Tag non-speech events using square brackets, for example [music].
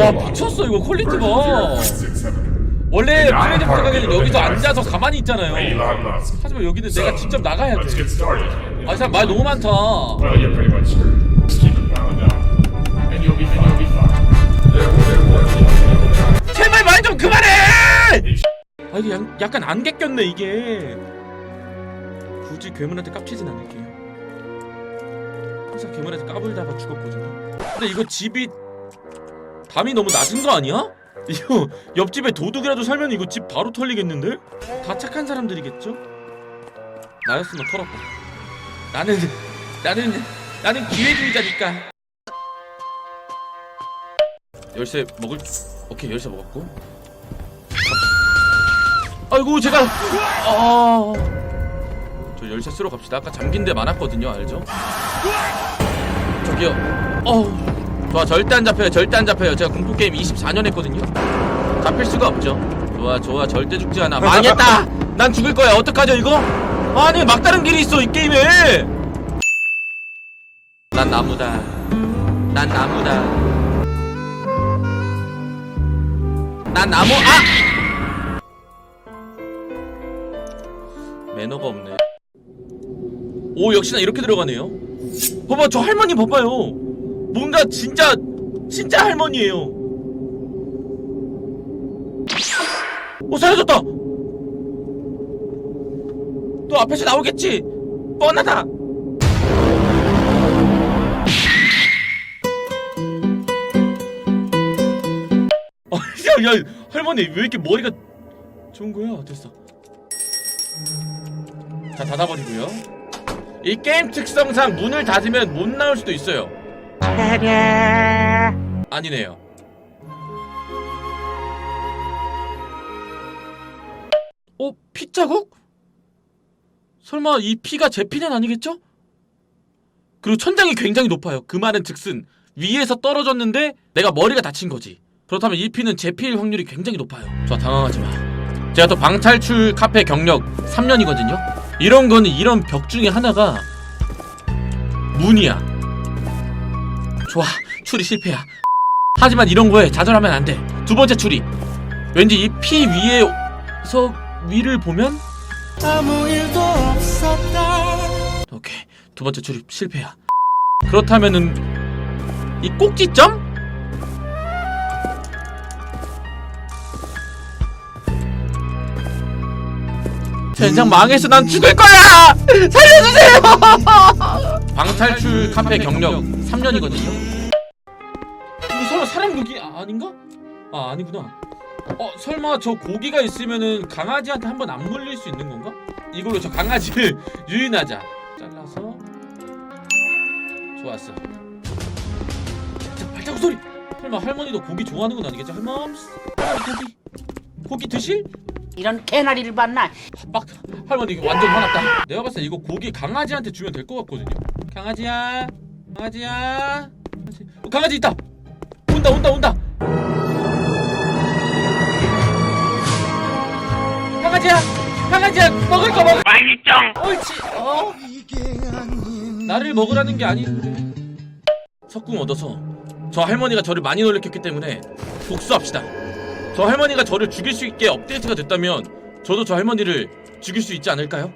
와 미쳤어 이거 퀄리티가 원래 플레이드 부탁하기는 여기서 앉아서 가만히 있잖아요 하지만 여기는 내가 직접 나가야 Let's 돼 get started. 아, 사람 말 너무 많다. 제발 말 좀 그만해! 아, 이게 양- 약간 안개 꼈네, 이게. 굳이 괴물한테 깝치진 않을게요. 항상 괴물한테 까불다가 죽었거든요. 근데 이거 집이 담이 너무 낮은 거 아니야? [laughs] 이거 옆집에 도둑이라도 살면 이거 집 바로 털리겠는데? 다 착한 사람들이겠죠? 나였으면 털었다. 나는 나는 나는 기회주의자니까. 열쇠 먹을 오케이 열쇠 먹었고. 아이고 제가 아. 저 열쇠 쓰러 갑시다. 아까 잠긴 데 많았거든요, 알죠? 저기요. 어. 좋아, 절대 안 잡혀요. 절대 안 잡혀요. 제가 공포 게임 24년 했거든요. 잡힐 수가 없죠. 좋아, 좋아. 절대 죽지 않아. 망했다. [laughs] 난 죽을 거야. 어떡하죠, 이거? 아니, 막다른 길이 있어, 이 게임에. 난 나무다. 난 나무다. 난 나무 아! 매너가 없네. 오 역시나 이렇게 들어가네요. 봐봐 저 할머니 봐봐요. 뭔가 진짜 진짜 할머니예요. 오 사라졌다. 또 앞에서 나오겠지. 뻔하다. 아, 야, 야, 할머니 왜 이렇게 머리가 좋은 거야? 됐어. 자, 닫아버리고요. 이 게임 특성상 문을 닫으면 못 나올 수도 있어요. 아니네요. 어, 피 자국? 설마 이 피가 제 피는 아니겠죠? 그리고 천장이 굉장히 높아요. 그 말은 즉슨 위에서 떨어졌는데 내가 머리가 다친 거지. 그렇다면 이 피는 제 피일 확률이 굉장히 높아요. 저 당황하지 마. 제가 또 방탈출 카페 경력 3년이거든요. 이런 거는 이런 벽 중에 하나가 문이야. 좋아, 추리 실패야. 하지만 이런 거에 좌절하면 안 돼. 두 번째 추리. 왠지 이 피 위에서 위를 보면 아무 일도 없었다 오케이 두 번째 출입 실패야 그렇다면은 이 꼭지점? 젠장 망해서 난 죽을 거야! 살려주세요! [laughs] 방탈출 카페 경력 3년이거든요. 이거 설마 사람 고기 아, 아닌가? 아 아니구나. 어 설마 저 고기가 있으면은 강아지한테 한번 안 물릴 수 있는 건가? 이걸로 저 강아지를 [laughs] 유인하자. 잘라서. 좋았어. 자 발자국 소리! 설마 할머니도 고기 좋아하는 건 아니겠지 할멈 고기. 고기 드실? 이런 개나리를 봤나? 빡 할머니 이거 완전 화났다. 내가 봤을 때 이거 고기 강아지한테 주면 될 것 같거든요. 강아지야 강아지야. 강아지, 어, 강아지 있다. 온다 온다 온다. 강아지야 강아지야 먹을 거 먹을 맛있죠 옳지. 어? 나를 먹으라는 게 아닌데 석궁 얻어서 저 할머니가 저를 많이 놀래켰기 때문에 복수합시다 저 할머니가 저를 죽일 수 있게 업데이트가 됐다면 저도 저 할머니를 죽일 수 있지 않을까요?